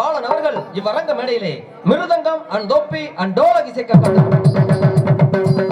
பாலன் அவர்கள் இவ்வரங்க மேடையிலே மிருதங்கம் அண்ட் தொப்பி அண்ட் டோலக் இசைக்கப்பட்டார்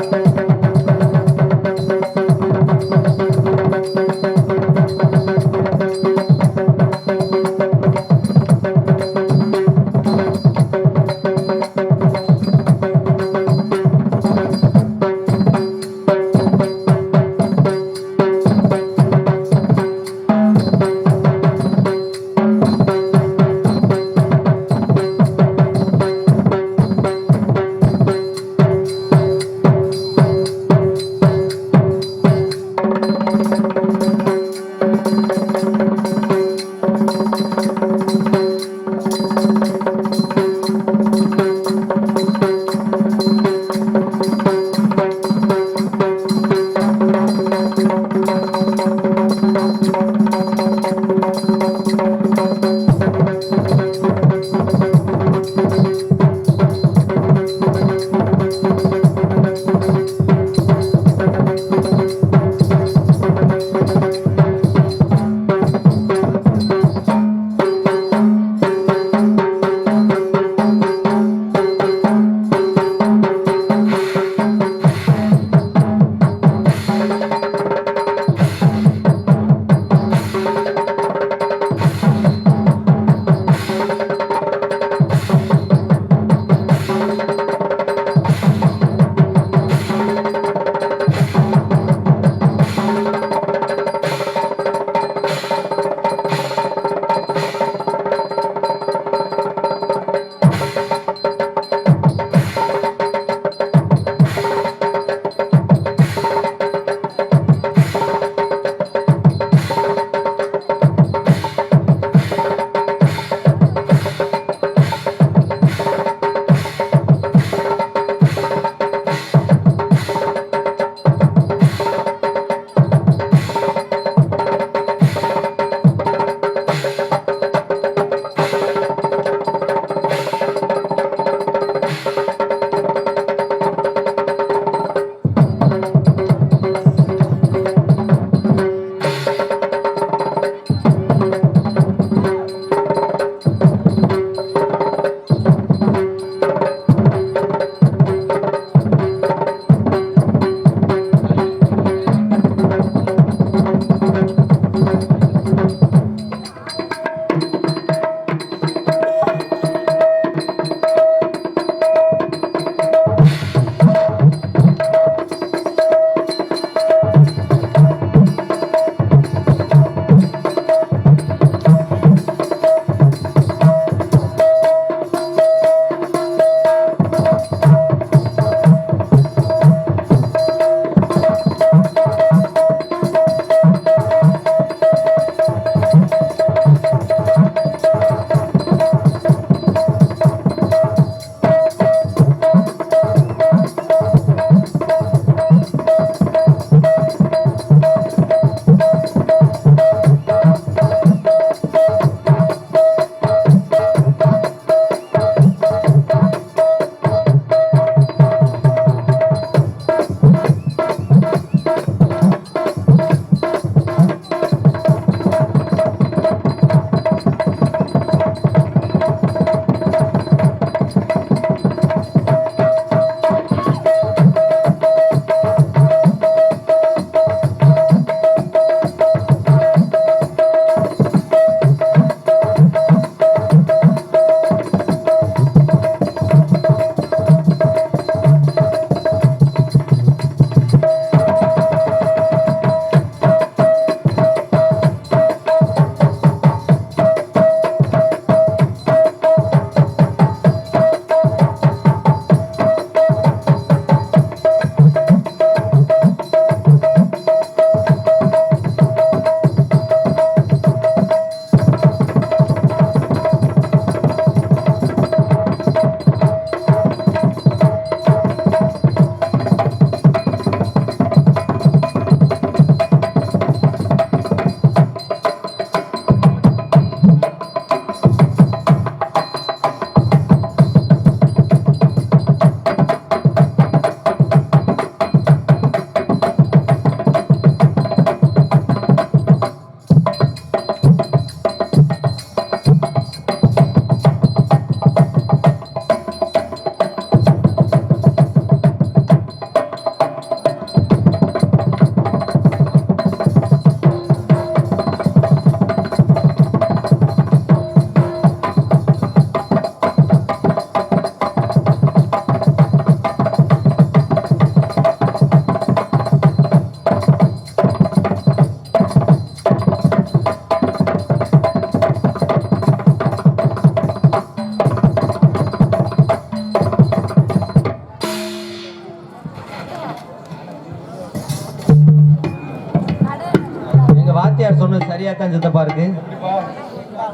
தான் சித்தப்பா இருக்கு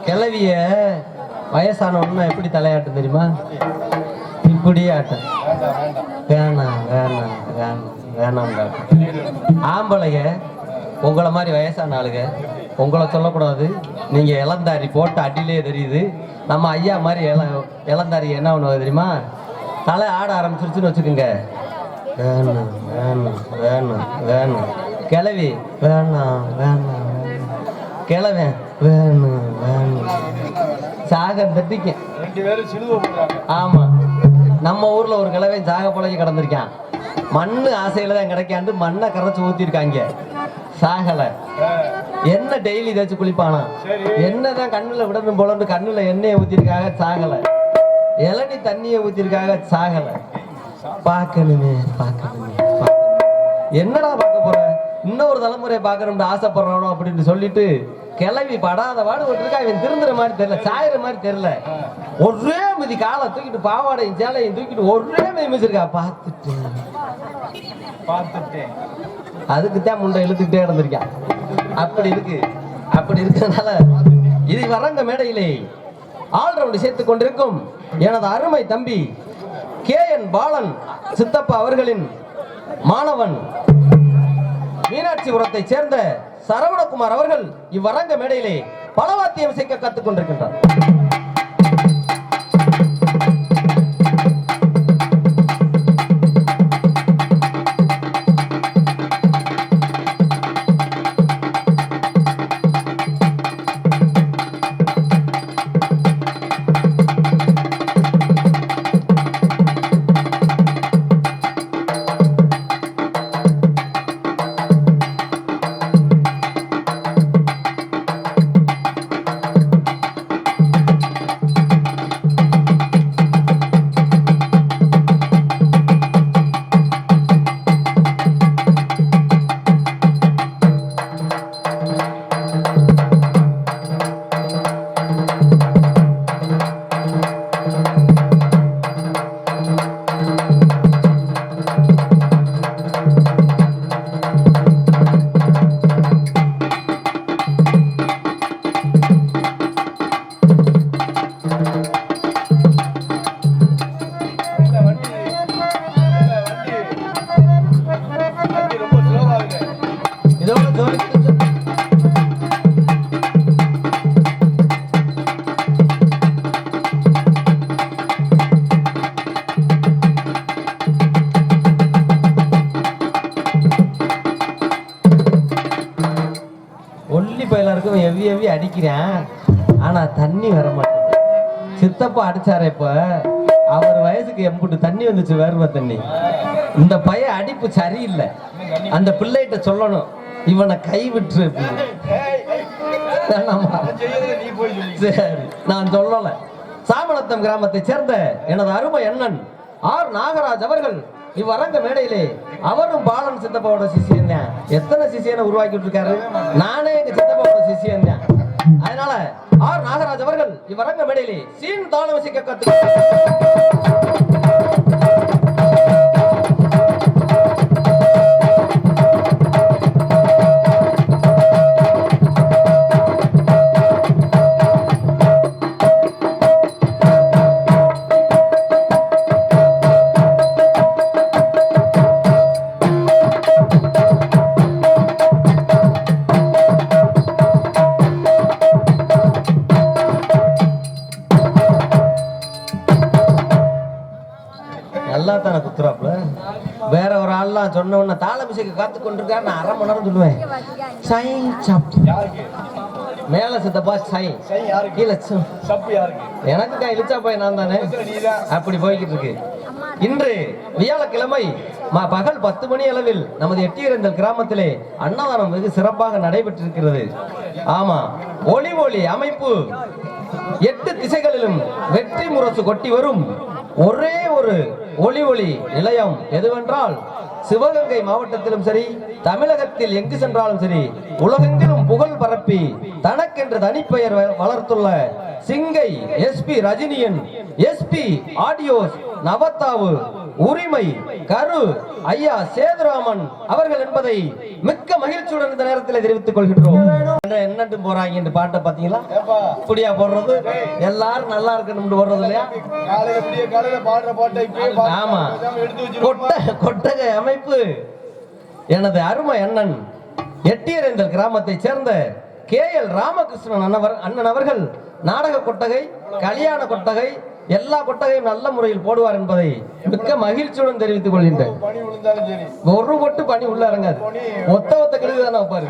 கிளவிய வயசானவன்னா எப்படி தலையாட்டம் தெரியுமா? இப்படியே ஆட்டம். வேணாம் வேணாம் வேணாம் வேணாம் ஆம்பளைங்க உங்களை மாதிரி வயசான ஆளுங்க உங்களை சொல்லக்கூடாது. நீங்கள் இளந்தாரி போட்ட அடியிலே தெரியுது. நம்ம ஐயா மாதிரி இள இளந்தாரி என்ன பண்ணுவது தெரியுமா? தலை ஆட ஆரம்பிச்சிருச்சுன்னு வச்சுக்கோங்க. வேணாம் வேணாம் வேணாம் வேணாம். கிளவி வேணாம் வேணாம். கிளவன் வேணும் வேணும் சாக தட்டிக்க ஆமா. நம்ம ஊர்ல ஒரு கிழவை சாக பழகி கிடந்திருக்கான். மண்ணு ஆசையில தான் கிடைக்காண்டு மண்ணை கரைச்சு ஊத்திருக்காங்க. சாகல. என்ன டெய்லி தேய்ச்சி குளிப்பானா? என்னதான் கண்ணுல விடணும் போலன்னு கண்ணுல எண்ணெயை ஊத்திருக்காக சாகல. இளநி தண்ணியை ஊத்திருக்காக சாகல. பார்க்கணுமே பார்க்கணுமே. என்னடா இன்னொரு தலைமுறையை பார்க்கணும்னு ஆசைப்படுறானோ அப்படின்னு சொல்லிட்டு கிளவி படாத பாடு விட்டுருக்கா இவன் திருந்துற மாதிரி தெரியல சாயிற மாதிரி தெரியல. ஒரே மிதி காலை தூக்கிட்டு பாவாடையும் சேலையும் தூக்கிட்டு ஒரே மிதி மிதிச்சிருக்கா. பார்த்துட்டு பார்த்துட்டேன். அதுக்கு தான் முண்டை இழுத்துக்கிட்டே இருந்திருக்கான் அப்படி இருக்கு. அப்படி இருக்கிறதுனால இது வரங்க மேடையிலே ஆல்ரவுண்ட் சேர்த்துக் கொண்டிருக்கும் எனது அருமை தம்பி கே என் பாலன் சித்தப்பா அவர்களின் மாணவன் மீனாட்சிபுரத்தை சேர்ந்த சரவணகுமார் அவர்கள் இவ்வரங்க மேடையிலே பலவாத்தியம் செய்ய கத்துக் கொண்டிருக்கின்றார். அடிக்கிறேன் ஆனா தண்ணி வர மாட்டேங்குது. சித்தப்பா அடிச்சாரே இப்ப. அவர் வயசுக்கு எம்புட்டு தண்ணி வந்துச்சு வேர்வை தண்ணி. இந்த பையன் அடிப்பு சரியில்லை. அந்த பிள்ளைகிட்ட சொல்லணும். இவனை கை விட்டுரு சரி நான் சொல்லல. சாமநத்தம் கிராமத்தை சேர்ந்த எனது அருமை அண்ணன் ஆர் நாகராஜ் அவர்கள் இவ்வரங்க மேடையிலே அவரும் பாலன் சித்தப்பாவோட சிசியன் தான். எத்தனை சிஷியனை உருவாக்கிட்டு இருக்காரு நானே எங்க சித்தப்பாவோட சிஷியன் தான். அதனால ஆர் நாகராஜ் அவர்கள் இவ்வரங்க மேடையிலே சீன் தாளம் கற்று ஆள்லாம் சொன்ன உடனே தாளம் காத்து கொண்டிருக்காரு நான் அரை மணி நேரம் சொல்லுவேன். சை சப். மேல சித்தப்பா சை சை கீழே சு. எனக்கு இழிச்சா போய் நான் தானே? அப்படி போய்கிட்டு இருக்கு. இன்று வியாழக்கிழமை பகல் பத்து மணி அளவில் நமது எட்டியரந்தல் கிராமத்திலே அன்னதானம் வெகு சிறப்பாக நடைபெற்றிருக்கிறது. ஆமா ஒளி ஒளி அமைப்பு எட்டு திசைகளிலும் வெற்றி முரசு கொட்டி வரும். ஒரே ஒரு ஒளி ஒளி நிலையம் எதுவென்றால் சிவகங்கை மாவட்டத்திலும் சரி தமிழகத்தில் எங்கு சென்றாலும் சரி உலகெங்கிலும் புகழ் பரப்பி தனக்கென்று தனிப்பெயர் வளர்த்துள்ள சிங்கை எஸ்பி ரஜினியன் எஸ்பி ஆடியோஸ் நவத்தாவு உரிமை கரு ஐயா சேதுராமன் அவர்கள் என்பதை மிக்க மகிழ்ச்சியுடன் இந்த நேரத்தில் தெரிவித்துக் கொள்கின்றோம். என்னட்டு போறாங்க இந்த பாட்டை பாத்தீங்களா இப்படியா போடுறது? எல்லாரும் நல்லா இருக்கணும்னு போடுறது இல்லையா? ஆமா. கொட்டகை அமைப்பு. எனது அருமை அண்ணன் எட்டியரேந்தல் கிராமத்தைச் சேர்ந்த கே எல் ராமகிருஷ்ணன் அண்ணவர் அண்ணன் அவர்கள் நாடக கொட்டகை கல்யாண கொட்டகை எல்லா கொட்டகையும் நல்ல முறையில் போடுவார் என்பதை மிக்க மகிழ்ச்சியுடன் தெரிவித்துக் கொள்கின்றேன். ஒரு பொட்டு பணி உள்ள இறங்காது. ஒத்த ஒத்த கிடுகு தானே வைப்பாரு.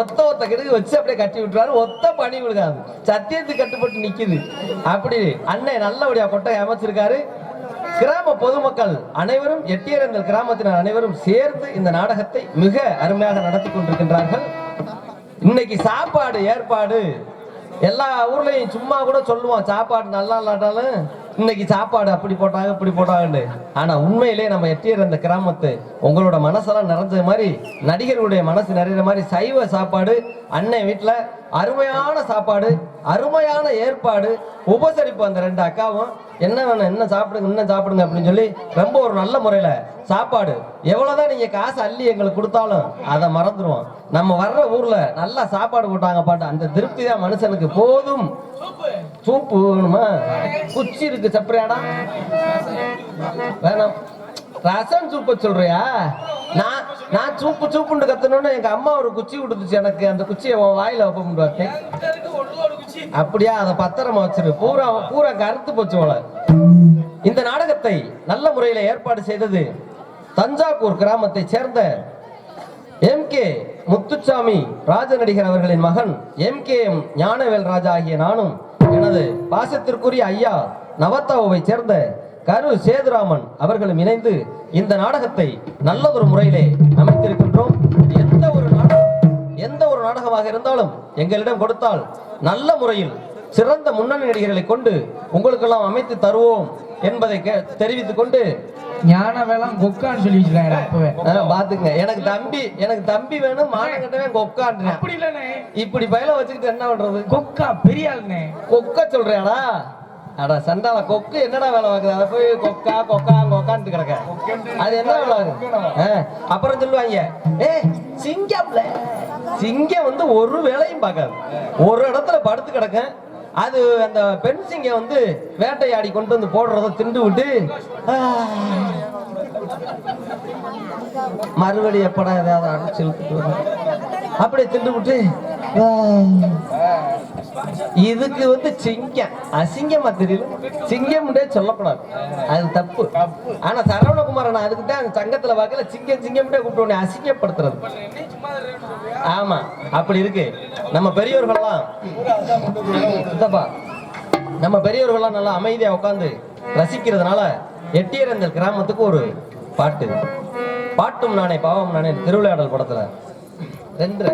ஒத்த ஒத்த கிடுகு வச்சு அப்படியே கட்டி விட்டுறாரு ஒத்த பணி விழுகாது. சத்தியத்துக்கு கட்டுப்பட்டு நிக்குது. அப்படி அண்ணன் நல்லபடியா கொட்டகை அமைச்சிருக்காரு. கிராம பொதுமக்கள் அனைவரும் எட்டியரந்தல் கிராமத்தினர் அனைவரும் சேர்ந்து இந்த நாடகத்தை மிக அருமையாக நடத்தி கொண்டிருக்கின்றார்கள். இன்னைக்கு சாப்பாடு ஏற்பாடு. எல்லா ஊர்லயும் சும்மா கூட சொல்லுவோம் சாப்பாடு நல்லா இல்லாட்டாலும் இன்னைக்கு சாப்பாடு அப்படி போட்டாங்க இப்படி போட்டாங்கன்னு. ஆனா உண்மையிலே நம்ம எட்டியர் அந்த கிராமத்து உங்களோட மனசெல்லாம் நிறைஞ்ச மாதிரி நடிகர்களுடைய மனசு நிறைகிற மாதிரி சைவ சாப்பாடு அன்னை வீட்டுல அருமையான சாப்பாடு அருமையான ஏற்பாடு உபசரிப்பு அந்த ரெண்டு அக்காவும். என்ன வேணும் என்ன சாப்பிடுங்க என்ன சாப்பிடுங்க அப்படின்னு சொல்லி ரொம்ப ஒரு நல்ல முறையில் சாப்பாடு. எவ்வளோதான் நீங்கள் காசு அள்ளி எங்களுக்கு கொடுத்தாலும் அதை மறந்துடுவோம் நம்ம வர்ற ஊரில் நல்லா சாப்பாடு போட்டாங்க பாட்டு. அந்த திருப்தி தான் மனுஷனுக்கு போதும். சூப்பு வேணுமா? குச்சி இருக்கு சப்பரையாடா. வேணாம். ரசம் சூப்ப சொல்றியா? நான் நான் சூப்பு சூப்புண்டு கத்தணும்னு எங்க அம்மா ஒரு குச்சி கொடுத்துச்சு எனக்கு. அந்த குச்சியை உன் வாயில வைப்ப முடியாது அப்படியா? அதை பத்திரமா வச்சிரு. பூரா பூரா கருத்து போச்சு போல இந்த நாடகத்தை நல்ல முறையில் ஏற்பாடு செய்தது தஞ்சாவூர் கிராமத்தை சேர்ந்த எம் கே முத்துச்சாமி ராஜநடிகர் அவர்களின் மகன் M K M Gnanavel Raja ஆகிய நானும் எனது பாசத்திற்குரிய ஐயா நவத்தாவை சேர்ந்த கரு சேதுராமன் அவர்களும் இணைந்து இந்த நாடகத்தை நல்லதொரு முறையிலே அமைத்திருக்கின்றோம். எந்த ஒரு நாடகம் எந்த ஒரு நாடகமாக இருந்தாலும் எங்களிடம் கொடுத்தால் நல்ல முறையில் சிறந்த முன்னணி நடிகர்களை கொண்டு உங்களுக்கெல்லாம் அமைத்து தருவோம் என்பதை தெரிவித்துக் கொண்டு ஞான வேளாண் கொக்கான்னு சொல்லி வச்சிருக்காங்க பாத்துங்க எனக்கு தம்பி எனக்கு தம்பி வேணும் மானம் கட்டவே கொக்கான்றேன். அப்படி இல்லண்ணே. இப்படி பயில வச்சுக்கிட்டு என்ன பண்றது? கொக்கா பெரிய ஆளுண்ணே. கொக்க சொல்றியாடா அட சண்டால கொக்கு என்னடா வேலை வாங்குது அதை போய் கொக்கா கொக்கா கொக்கான்ட்டு கிடக்க. அது என்ன வேலை வாங்குது அப்புறம் சொல்லுவாங்க ஏ சிங்கம்ல. சிங்கம் வந்து ஒரு வேலையும் பார்க்காது. ஒரு இடத்துல படுத்து கிடக்க. அது அந்த பெண் சிங்கம் வந்து வேட்டையாடி கொண்டு வந்து போடுறத திண்டு விட்டு மறுபடி மறுபடியும் எப்படா ஏதாவது அடிச்சு அப்படியே திண்டு விட்டு இதுக்கு வந்து சிங்கம். அசிங்கமா தெரியல. சிங்கம்டே சொல்லக்கூடாது. அது தப்பு. ஆனா சரவணகுமாரன் அதுக்கு தான் சங்கத்துல பார்க்கல சிங்கம் சிங்கம்டே கூப்பிட்டு அசிங்கப்படுத்துறது. ஆமா. அப்படி இருக்கு. நம்ம பெரியவர்கள்லாம் நம்ம பெரியவர்கள்லாம் நல்லா அமைதியா உட்காந்து ரசிக்கிறதுனால எட்டியரந்தல் கிராமத்துக்கு ஒரு பாட்டு. பாட்டும் நானே பாவம் நானே திருவிளையாடல் படத்துல. ரெண்டு.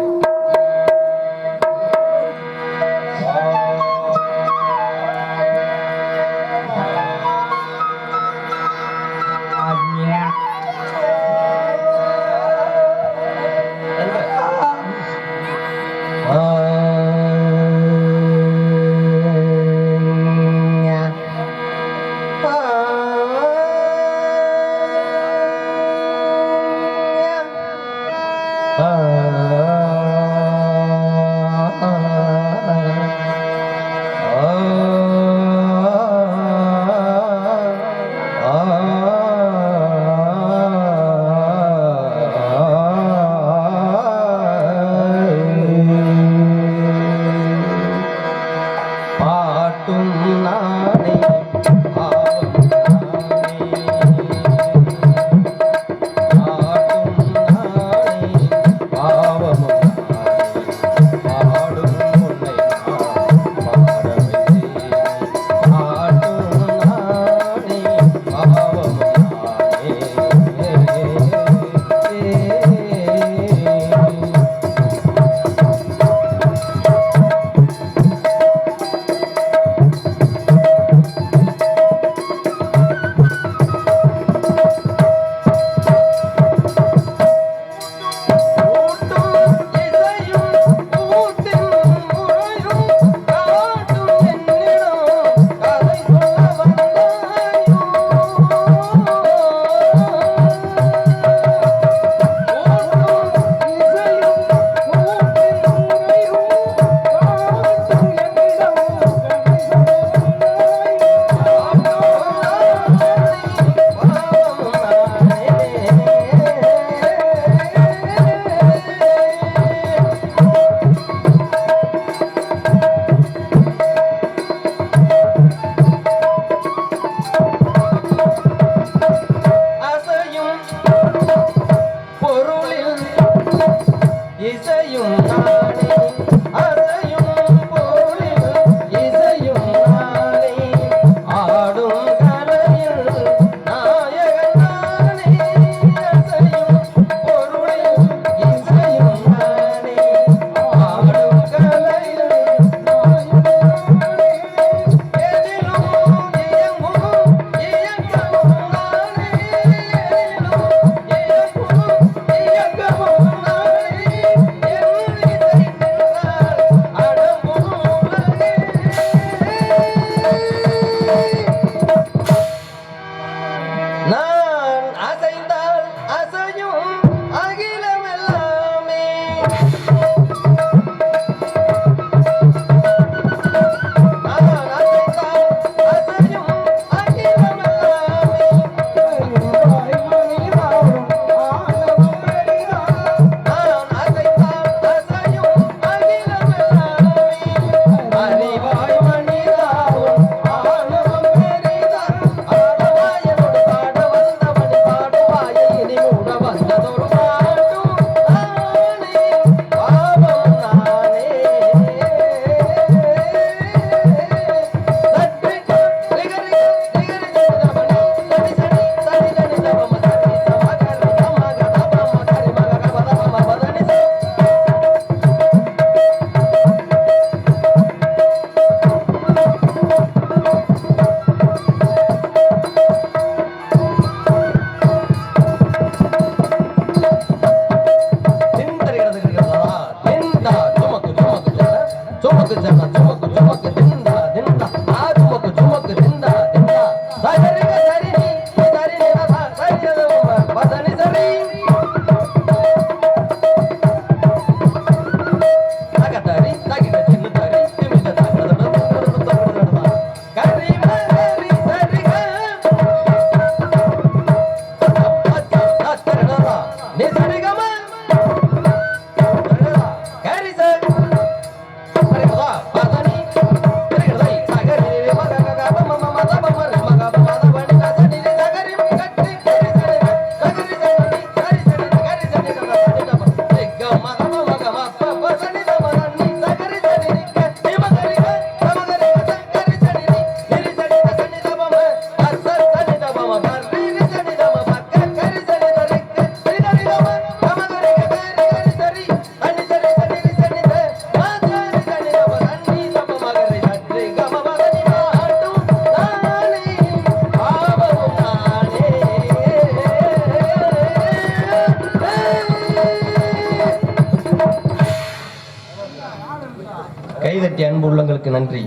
கைதட்டி அன்பு உள்ளங்களுக்கு நன்றி.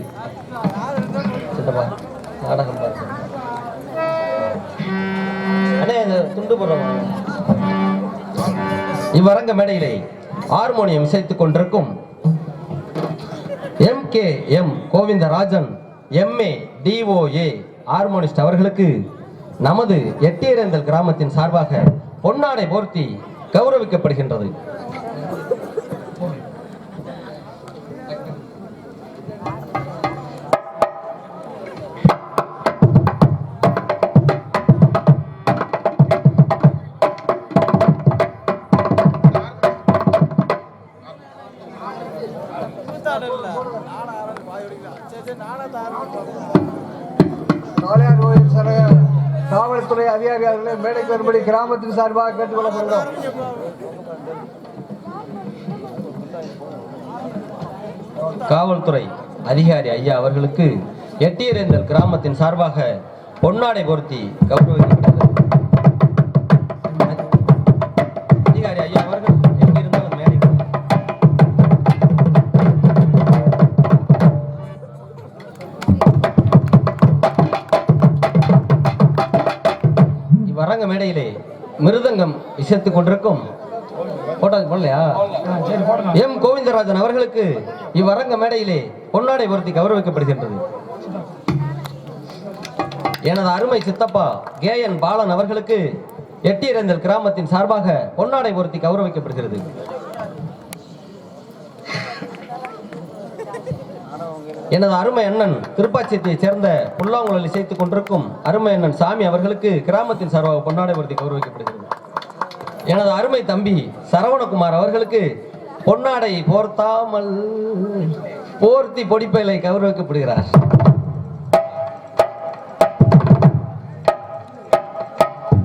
சித்தப்பா நாடகம் பார்க்க அண்ணே இந்த துண்டு போடுறோம் இவ்வரங்க மேடையிலே ஹார்மோனியம் இசைத்துக் கொண்டிருக்கும் M K M Govindarajan MA DOA harmonist அவர்களுக்கு நமது எட்டியரந்தல் கிராமத்தின் சார்பாக பொன்னாடை போர்த்தி கௌரவிக்கப்படுகின்றது. மேடைக்கு வரும்படி கிராமத்தின் சார்பாக கேட்டுக்கொள்ளப்படுகிறோம். காவல்துறை அதிகாரி ஐயா அவர்களுக்கு எட்டியரேந்தல் கிராமத்தின் சார்பாக பொன்னாடை பொருத்தி கௌரவிக்கப்படுகிறது இவ்வரங்க மேடையிலே மிருதங்கம் இசைத்துக் கொண்டிருக்கும். போட்டோ போடலையா? எம். கோவிந்தராஜன் அவர்களுக்கு இவ்வரங்க மேடையிலே பொன்னாடை பொருத்தி கௌரவிக்கப்படுகின்றது. எனது அருமை சித்தப்பா கே என் பாலன் அவர்களுக்கு எட்டியரந்தல் கிராமத்தின் சார்பாக பொன்னாடை பொருத்தி கௌரவிக்கப்படுகிறது. எனது அருமை அண்ணன் திருப்பாச்சியத்தைச் சேர்ந்த புல்லாங்குழல் இசைத்துக் கொண்டிருக்கும் அருமை அண்ணன் சாமி அவர்களுக்கு கிராமத்தின் சார்பாக பொன்னாடை பொருத்தி கௌரவிக்கப்படுகிறது. எனது அருமை தம்பி சரவணகுமார் அவர்களுக்கு பொன்னாடை போர்த்தாமல் போர்த்தி பொடிப்பையிலை கௌரவிக்கப்படுகிறார்.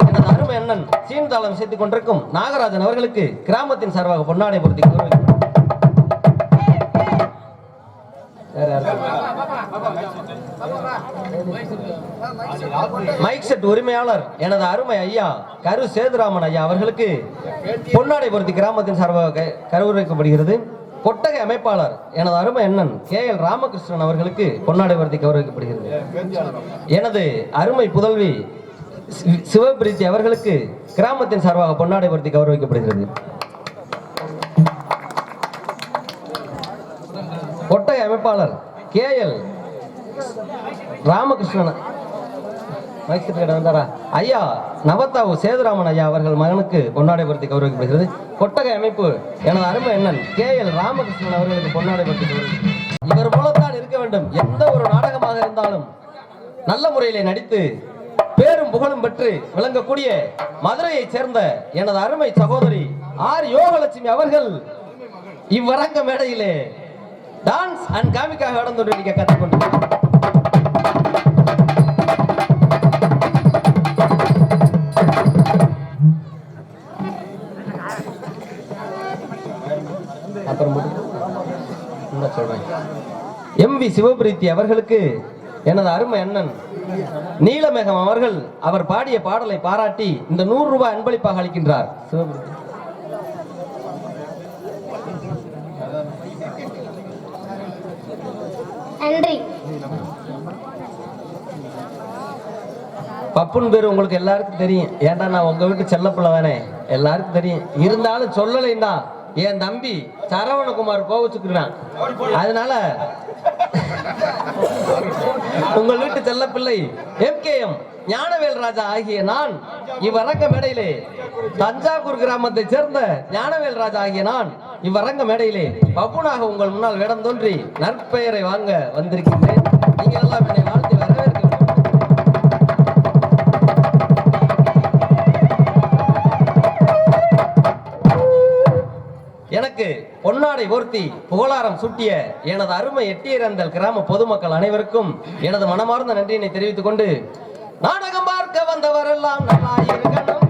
எனது அருமை அண்ணன் சீன்தாளம் இசைத்துக் கொண்டிருக்கும் நாகராஜன் அவர்களுக்கு கிராமத்தின் சார்பாக பொன்னாடை பொருத்தி கௌரவிக்கப்படுகிறது மைக் செட் உரிமையாளர் எனது அருமை ஐயா கரு சேதுராமன் ஐயா அவர்களுக்கு பொன்னாடை பொருத்தி கிராமத்தின் சார்பாக கௌரவிக்கப்படுகிறது. கொட்டகை அமைப்பாளர் எனது அருமை அண்ணன் கே எல் ராமகிருஷ்ணன் அவர்களுக்கு பொன்னாடை பொருத்தி கௌரவிக்கப்படுகிறது. எனது அருமை புதல்வி சி- சிவபிரீத்தி அவர்களுக்கு கிராமத்தின் சார்பாக பொன்னாடை பொருத்தி கௌரவிக்கப்படுகிறது. கொட்டகை அமைப்பாளர் கே எல் ராமகிருஷ்ணன். வந்தாரா? ஐயா நவத்தாவு சேதுராமன் ஐயா அவர்கள் மகனுக்கு பொன்னாடை கௌரவிக்கப்படுகிறது. கொட்டகை அமைப்பு எனது அருமை என்னன் கே எல் ராமகிருஷ்ணன் அவர்களுக்கு பொன்னாடை பொருத்தி இவர் போலத்தான் இருக்க வேண்டும். எந்த ஒரு நாடகமாக இருந்தாலும் நல்ல முறையிலே நடித்து பேரும் புகழும் பெற்று விளங்கக்கூடிய மதுரையைச் சேர்ந்த எனது அருமை சகோதரி ஆர் யோகலட்சுமி அவர்கள் இவ்வரங்க மேடையிலே டான்ஸ் அண்ட் காமிக்காக நடந்து கற்றுக்கொண்டிருக்கிறார். எம் வி சிவபிரீத்தி அவர்களுக்கு எனது அருமை அண்ணன் நீலமேகம் அவர்கள் அவர் பாடிய பாடலை பாராட்டி இந்த நூறு ரூபாய் அன்பளிப்பாக அளிக்கின்றார். சிவபிரீத்தி நன்றி. பப்புன் பேர் உங்களுக்கு எல்லாருக்கும் தெரியும். ஏன்டா நான் உங்க வீட்டு செல்லப்பிள்ள தானே? எல்லாருக்கும் தெரியும். இருந்தாலும் சொல்லலைன்னா என் தம்பி சரவணகுமார் கோவச்சுக்கிறான். அதனால உங்கள் வீட்டு செல்லப்பிள்ளை எம்கேஎம் ஞானவேல் ராஜா ஆகிய நான் இவ்வரங்க மேடையிலே தஞ்சாவூர் கிராமத்தை சேர்ந்த ஞானவேல் ராஜா ஆகிய நான் இவ்வரங்க மேடையிலே பப்புனாக உங்கள் முன்னால் வேடம் தோன்றி நற்பெயரை வாங்க வந்திருக்கின்றேன். நீங்க எல்லாம் என்னை பொன்னாடை போர்த்தி புகழாரம் சூட்டிய எனது அருமை எட்டியரந்தல் கிராம பொதுமக்கள் அனைவருக்கும் எனது மனமார்ந்த நன்றியினை தெரிவித்துக் கொண்டு நாடகம் பார்க்க வந்தவரெல்லாம் நல்லாயிருக்கணும்.